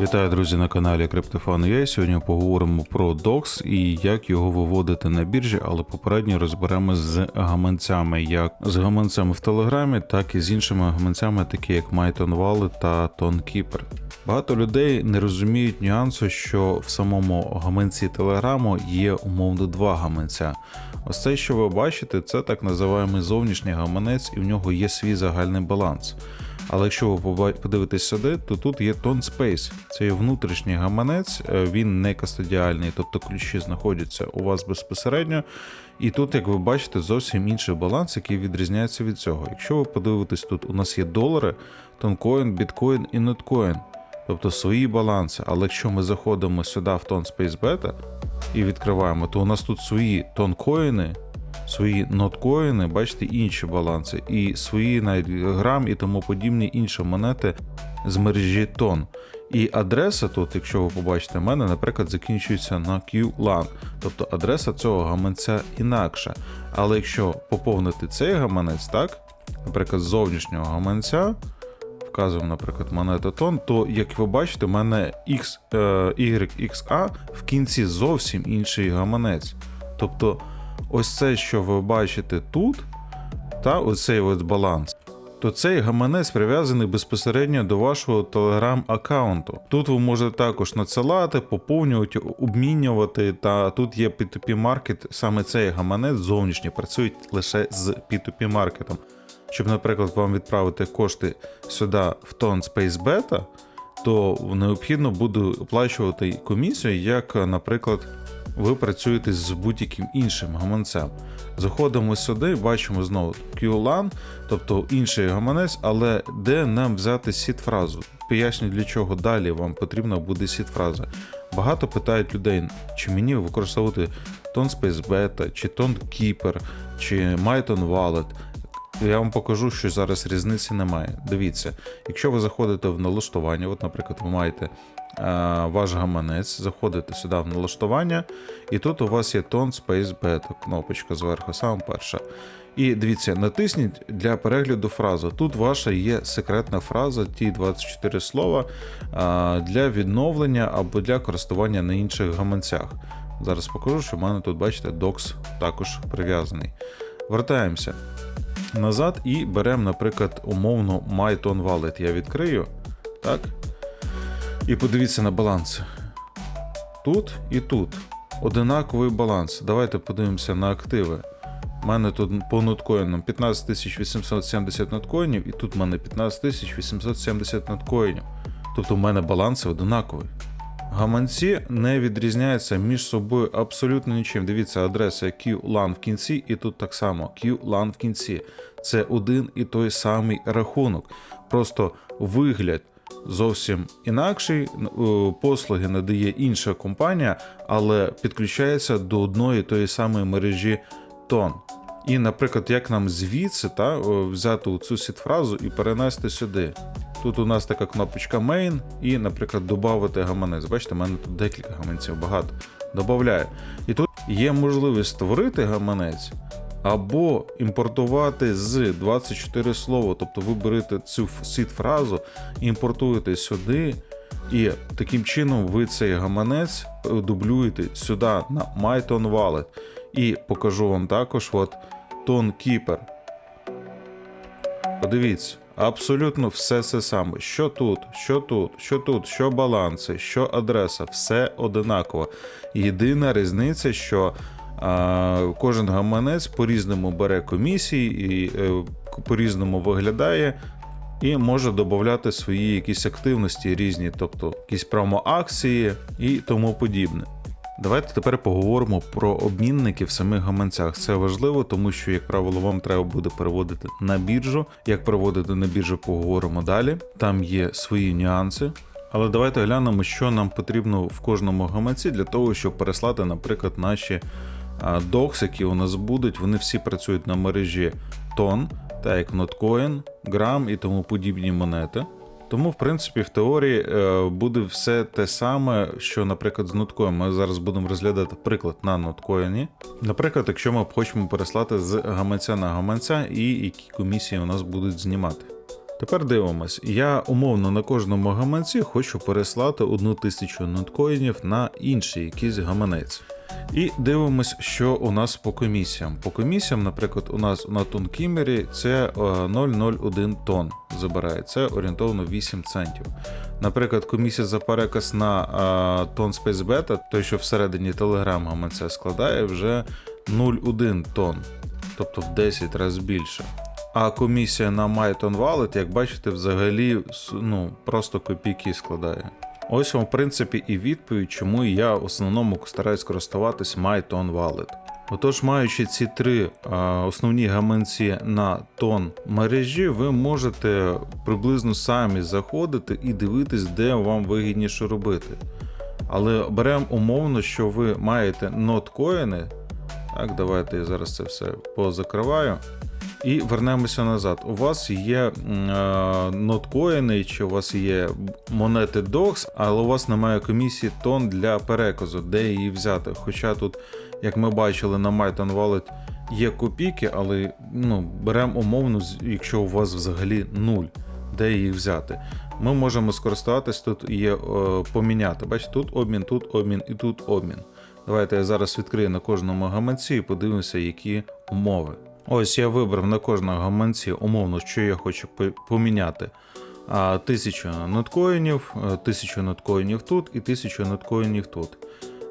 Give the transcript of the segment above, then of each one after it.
Вітаю, друзі, на каналі Криптофан.ua. Сьогодні поговоримо про DOX і як його виводити на біржі, але попередньо розберемо з гаманцями, як з гаманцями в Телеграмі, так і з іншими гаманцями, такі як Myton Wallet та TonKeeper. Багато людей не розуміють нюансу, що в самому гаманці Телеграму є умовно два гаманця. Ось це, що ви бачите, це так називаємий зовнішній гаманець, і в нього є свій загальний баланс. Але якщо ви подивитесь сюди, то тут є Tone Space. Це є внутрішній гаманець, е, він не кастодіальний, тобто ключі знаходяться у вас безпосередньо. І тут, як ви бачите, зовсім інший баланс, який відрізняється від цього. Якщо ви подивитесь, тут у нас є долари, тонкоін, біткоін і ноткоін, тобто свої баланси. Але якщо ми заходимо сюди в Tone Space Beta і відкриваємо, то у нас тут свої тонкоїни, свої ноткоїни, бачите, інші баланси, і свої навіть грам і тому подібні інші монети з мережі тон. І адреса тут, якщо ви побачите, в мене, наприклад, закінчується на QLAN. Тобто адреса цього гаманця інакша. Але якщо поповнити цей гаманець, так, наприклад, з зовнішнього гаманця, вказуємо, наприклад, монету тон, то як ви бачите, у мене X, е, YXA в кінці зовсім інший гаманець. Тобто, ось це, що ви бачите тут, та оцей от баланс. То цей гаманець прив'язаний безпосередньо до вашого телеграм-аккаунту. Тут ви можете також надсилати, поповнювати, обмінювати. Та тут є P2P маркет, саме цей гаманець зовнішній працює лише з P2P маркетом. Щоб, наприклад, вам відправити кошти сюди в Tone Space Beta, то необхідно буде оплачувати комісію, як, наприклад, ви працюєте з будь-яким іншим гаманцем. Заходимо сюди, бачимо знову QLAN, тобто інший гаманець, але де нам взяти сіт-фразу? Поясню, для чого далі вам потрібна буде сіт-фраза. Багато питають людей, чи мені використовувати Tone Space Beta, чи Tone Keeper, чи Myton Wallet. Я вам покажу, що зараз різниці немає. Дивіться, якщо ви заходите в налаштування, от, наприклад, ви маєте е, ваш гаманець, заходите сюди в налаштування, і тут у вас є Tone Space Beta, кнопочка зверху, саме перша. І дивіться, натисніть для перегляду фразу. Тут ваша є секретна фраза, ті 24 слова е, для відновлення або для користування на інших гаманцях. Зараз покажу, що в мене тут, бачите, Docs також прив'язаний. Вертаємося назад і беремо, наприклад, умовно MyTon Wallet. Я відкрию. Так. І подивіться на баланс. Тут і тут. Одинаковий баланс. Давайте подивимося на активи. У мене тут по ноткоїнам 15 870 ноткоїнів, і тут в мене 15 870 ноткоїнів. Тобто в мене баланси одинакові. Гаманці не відрізняються між собою абсолютно нічим. Дивіться, адреса QLAN в кінці, і тут так само QLAN в кінці. Це один і той самий рахунок. Просто вигляд зовсім інакший. е, Послуги надає інша компанія, але підключається до одної тої самої мережі тон. І, наприклад, як нам звідси та, взяти цю сіт-фразу і перенести сюди. Тут у нас така кнопочка Main і, наприклад, додати гаманець. Бачите, в мене тут декілька гаманців багато. Добавляю. І тут є можливість створити гаманець або імпортувати з 24 слова. Тобто ви берете цю сіт-фразу, імпортуєте сюди, і таким чином ви цей гаманець е, дублюєте сюди на MyTon Wallet. І покажу вам також от Tone Keeper. Подивіться, абсолютно все це саме. Що тут, що тут, що тут, що баланси, що адреса, все одинаково. Єдина різниця, що а, кожен гаманець по-різному бере комісії і е, по-різному виглядає. І може додати свої якісь активності різні, тобто якісь промоакції і тому подібне. Давайте тепер поговоримо про обмінники в самих гаманцях. Це важливо, тому що, як правило, вам треба буде переводити на біржу. Як переводити на біржу, поговоримо далі. Там є свої нюанси. Але давайте глянемо, що нам потрібно в кожному гаманці для того, щоб переслати, наприклад, наші докс, які у нас будуть. Вони всі працюють на мережі тон, так як Notcoin, Gram і тому подібні монети. Тому, в принципі, в теорії е, буде все те саме, що, наприклад, з ноткоєм. Ми зараз будемо розглядати приклад на ноткоїні. Наприклад, якщо ми хочемо переслати з гаманця на гаманця, і які комісії у нас будуть знімати. Тепер дивимось. Я умовно на кожному гаманці хочу переслати одну тисячу ноткоїнів на інший якийсь гаманець. І дивимось, що у нас по комісіям. По комісіям, наприклад, у нас на тонкімері це е, 0,01 тонн забирає. Це орієнтовно 8 центів. Наприклад, комісія за переказ на е, тон Space Beta, той, що всередині Telegram гаманця складає вже 0,1 тонн, тобто в 10 разів більше. А комісія на Myton Wallet, як бачите, взагалі ну, просто копійки складає. Ось вам, в принципі, і відповідь, чому я в основному стараюсь користуватись MyTon Wallet. Отож, маючи ці три а, основні гаманці на тон мережі, ви можете приблизно самі заходити і дивитись, де вам вигідніше робити. Але беремо умовно, що ви маєте ноткоїни. Так, давайте я зараз це все позакриваю. І вернемося назад. У вас є е, ноткоїни, чи у вас є монети DOX, але у вас немає комісії тон для переказу, де її взяти. Хоча тут, як ми бачили на Myton Wallet, є копійки, але ну, беремо умовно, якщо у вас взагалі нуль, де її взяти. Ми можемо скористатись, тут є е, поміняти. Бачите, тут обмін, тут обмін і тут обмін. Давайте я зараз відкрию на кожному гаманці і подивимося, які умови. Ось я вибрав на кожному гаманці умовно, що я хочу поміняти. А, Тисячу ноткоїнів, е, тисячу ноткоїнів тут і тисячу ноткоїнів тут.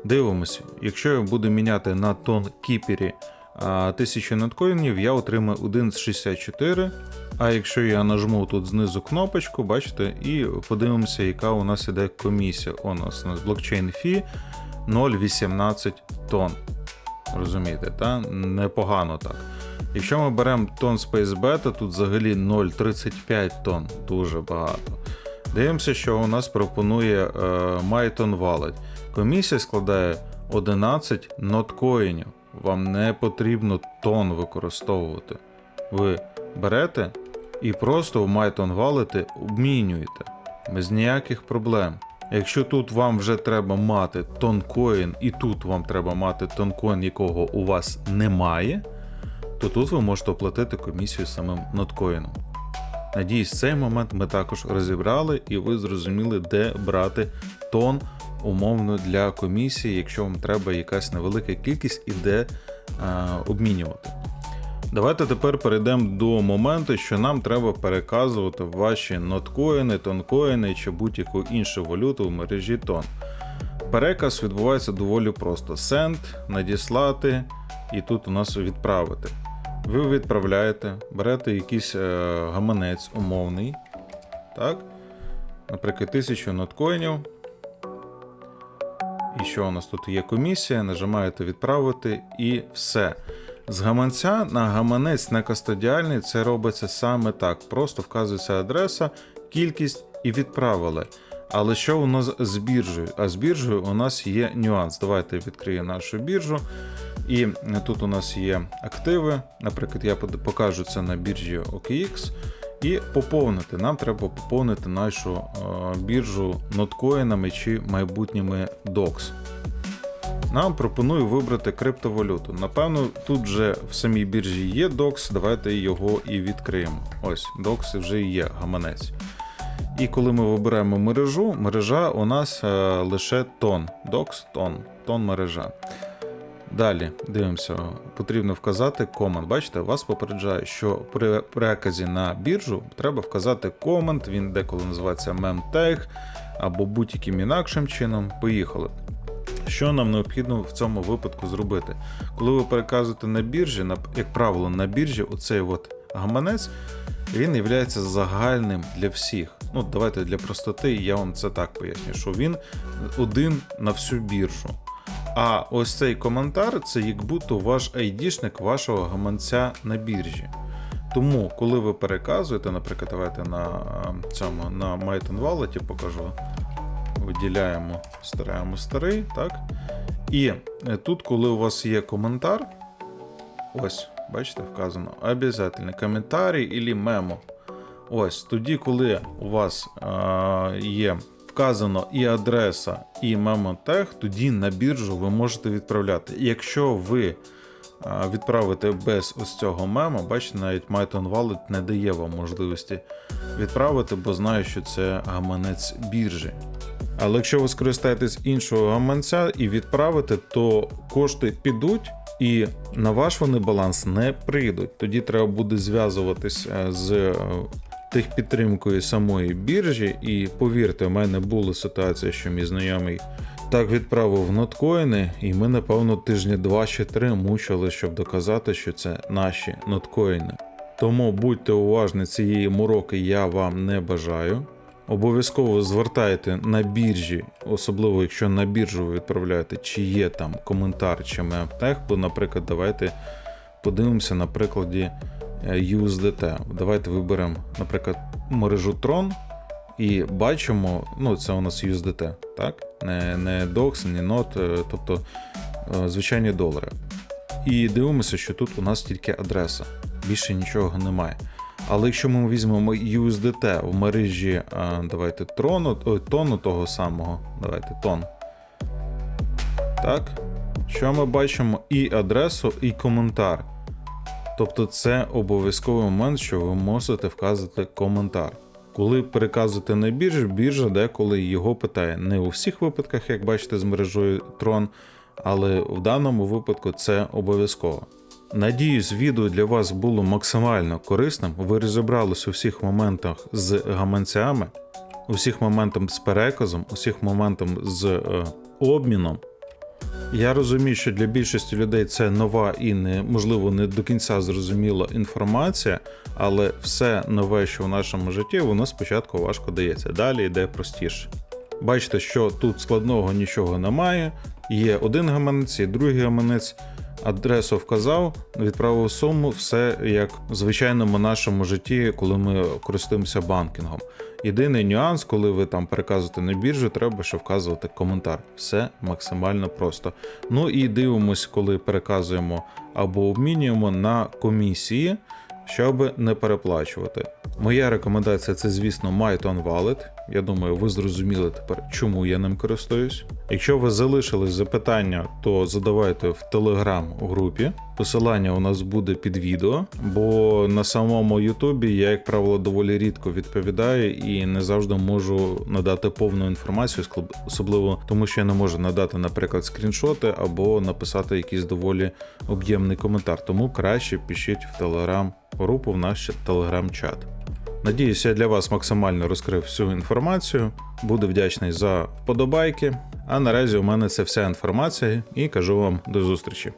Дивимося, якщо я буду міняти на тон кіпері а, 1000 ноткоїнів, я отримаю 1,64. А якщо я нажму тут знизу кнопочку, бачите, і подивимося, яка у нас іде комісія. У нас у нас блокчейн фі 0,18 тонн. Розумієте, та? Непогано так. Якщо ми беремо тон Space Beta, тут взагалі 0,35 тонн, дуже багато. Дивимося, що у нас пропонує е, MyTon Wallet. Комісія складає 11 ноткоїнів. Вам не потрібно тон використовувати. Ви берете і просто в MyTon Wallet обмінюєте без ніяких проблем. Якщо тут вам вже треба мати тонкоін, і тут вам треба мати тонкоін, якого у вас немає, то тут ви можете оплатити комісію самим ноткоїном. Надіюсь, цей момент ми також розібрали, і ви зрозуміли, де брати тон умовно для комісії, якщо вам треба якась невелика кількість і де а, обмінювати. Давайте тепер перейдемо до моменту, що нам треба переказувати ваші ноткоїни, тонкоїни чи будь-яку іншу валюту в мережі тон. Переказ відбувається доволі просто: send, надіслати, і тут у нас відправити. Ви відправляєте, берете якийсь е, гаманець умовний. Так? Наприклад, 1000 ноткоїнів. І що у нас тут є комісія, нажимаєте відправити і все. З гаманця на гаманець не кастодіальний це робиться саме так. Просто вказується адреса, кількість і відправили. Але що у нас з біржею? А з біржею у нас є нюанс. Давайте відкрию нашу біржу. І тут у нас є активи. Наприклад, я покажу це на біржі OKX. І поповнити. Нам треба поповнити нашу е, біржу ноткоїнами чи майбутніми DOX. Нам пропоную вибрати криптовалюту. Напевно, тут вже в самій біржі є DOX, давайте його і відкриємо. Ось, DOX вже є гаманець. І коли ми вибираємо мережу, мережа у нас е, лише тон. DOX тон, тон мережа. Далі дивимося, потрібно вказати команд. Бачите, вас попереджає, що при переказі на біржу треба вказати команд, він деколи називається memtag або будь-яким інакшим чином. Поїхали. Що нам необхідно в цьому випадку зробити? Коли ви переказуєте на біржі, як правило, на біржі оцей от гаманець він є загальним для всіх. Ну, давайте для простоти я вам це так поясню, що він один на всю біржу. А ось цей коментар це як будто ваш айдішник вашого гаманця на біржі. Тому, коли ви переказуєте, наприклад, давайте на е, цьому на Myton Wallet покажу. Виділяємо, стараємо старий, так? І е, тут, коли у вас є коментар, ось, бачите, вказано обов'язково коментарі і мемо. Ось тоді, коли у вас е, є вказано і адреса, і мемотех, тоді на біржу ви можете відправляти. Якщо ви а, відправити без ось цього мема. Бачите, навіть Myton Wallet не дає вам можливості відправити, бо знаю, що це гаманець біржі. Але якщо ви скористаєтесь іншого гаманця і відправите, то кошти підуть і на ваш вони баланс не прийдуть. Тоді треба буде зв'язуватись е, з е, техпідтримкою самої біржі. І повірте, у мене була ситуація, що мій знайомий так відправив ноткоїни, і ми, напевно, тижні два чи три мучили, щоб доказати, що це наші ноткоїни. Тому будьте уважні цієї мороки, я вам не бажаю. Обов'язково звертайте на біржі, особливо якщо на біржу ви відправляєте, чи є там коментар чи мемтех, бо, наприклад, давайте подивимося на прикладі USDT. Давайте виберемо, наприклад, мережу Tron і бачимо, ну це у нас USDT, так? Не, не DOX, не NOT, е, тобто е, звичайні долари. І дивимося, що тут у нас тільки адреса, більше нічого немає. Але якщо ми візьмемо USDT в мережі, давайте трону, тону того самого, давайте тон. Так. Що ми бачимо і адресу, і коментар. Тобто це обов'язковий момент, що ви мусите вказати коментар. Коли переказуєте на біржу, біржа деколи його питає. Не у всіх випадках, як бачите, з мережою Tron, але в даному випадку це обов'язково. Надіюсь, відео для вас було максимально корисним. Ви розібрались у всіх моментах з гаманцями, у всіх моментах з переказом, у всіх моментах з е, обміном. Я розумію, що для більшості людей це нова і не можливо не до кінця зрозуміла інформація, але все нове, що в нашому житті, воно спочатку важко дається. Далі йде простіше. Бачите, що тут складного нічого немає. Є один гаманець, є другий гаманець. Адресу вказав, відправив суму, все як в звичайному нашому житті, коли ми користуємося банкінгом. Єдиний нюанс, коли ви там переказуєте на біржу, треба ще вказувати коментар. Все максимально просто. Ну і дивимось, коли переказуємо або обмінюємо на комісії, щоб не переплачувати. Моя рекомендація це, звісно, Myton Wallet. Я думаю, ви зрозуміли тепер, чому я ним користуюсь. Якщо ви залишили запитання, то задавайте в телеграм-групі. Посилання у нас буде під відео, бо на самому Ютубі я, як правило, доволі рідко відповідаю і не завжди можу надати повну інформацію, особливо тому, що я не можу надати, наприклад, скріншоти або написати якийсь доволі об'ємний коментар. Тому краще пишіть в телеграм-групу в наш телеграм-чат. Надіюсь, я для вас максимально розкрив всю інформацію. Буду вдячний за вподобайки. А наразі у мене це вся інформація і кажу вам до зустрічі.